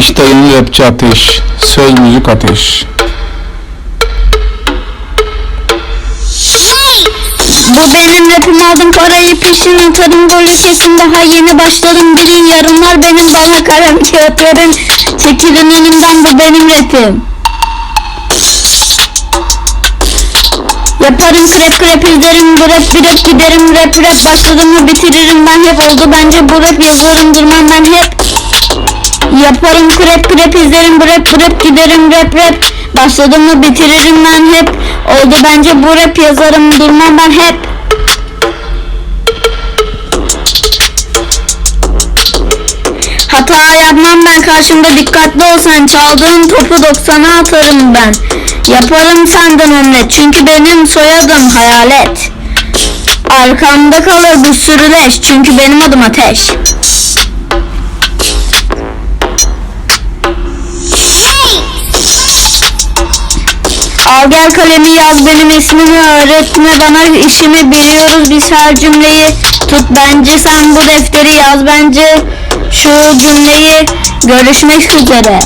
İşte yeni rapçi ateş. Söz müzik ateş. Bu benim rapim aldım parayı peşin atarım böyle kesin daha yeni başladım. Bilin yarınlar benim bana kalem kağıt verin çekilin önümden bu benim rapim. Yaparım krep krep izlerim bu rap bir rap giderim. Rap rap başladım mı bitiririm ben hep oldu bence. Bu rap yazarım durmam ben hep Yaparım krep krep izlerim bu rap bu rap giderim rap rap. Başladım mı bitiririm ben hep. Oldu bence bu rap yazarım durmam ben hep. Hata yapmam ben karşımda dikkatli ol sen. Çaldığın topu 90'a atarım ben. Yaparım senden omlet çünkü benim soyadım hayalet. Arkamda kalır bir sürü leş çünkü benim adım ateş Al gel kalemi yaz benim ismimi öğretme bana işimi biliyoruz. Biz her cümleyi Tut bence. Sen bu defteri yaz bence. Şu cümleyi Görüşmek üzere